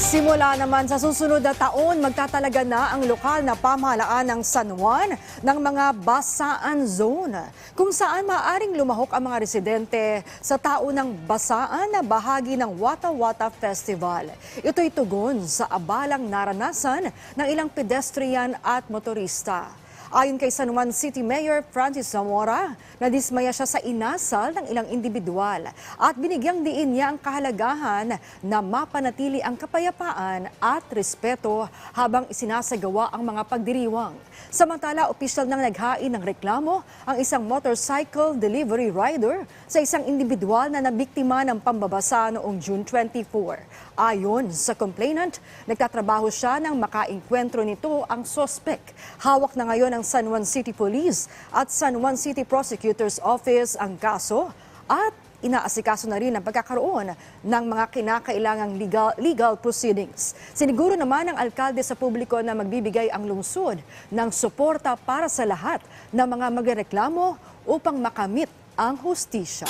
Simula naman sa susunod na taon, magtatalaga na ang lokal na pamahalaan ng San Juan ng mga basaan zone, kung saan maaring lumahok ang mga residente sa taunang basaan na bahagi ng Wata Wata Festival. Ito'y tugon sa abalang naranasan ng ilang pedestrian at motorista. Ayon kay San Juan City Mayor Francis Zamora, nadismaya siya sa inasal ng ilang individual at binigyang diin niya ang kahalagahan na mapanatili ang kapayapaan at respeto habang isinasagawa ang mga pagdiriwang. Samantala, opisyal nang naghain ng reklamo ang isang motorcycle delivery rider sa isang individual na nabiktima ng pambabasa noong June 24. Ayon sa complainant, nagtatrabaho siya nang makainkwentro nito ang sospek. Hawak na ngayon ng San Juan City Police at San Juan City Prosecutor's Office ang kaso at inaasikaso na rin ang pagkakaroon ng mga kinakailangang legal, legal proceedings. Siniguro naman ng alkalde sa publiko na magbibigay ang lungsod ng suporta para sa lahat ng mga magreklamo upang makamit ang hustisya.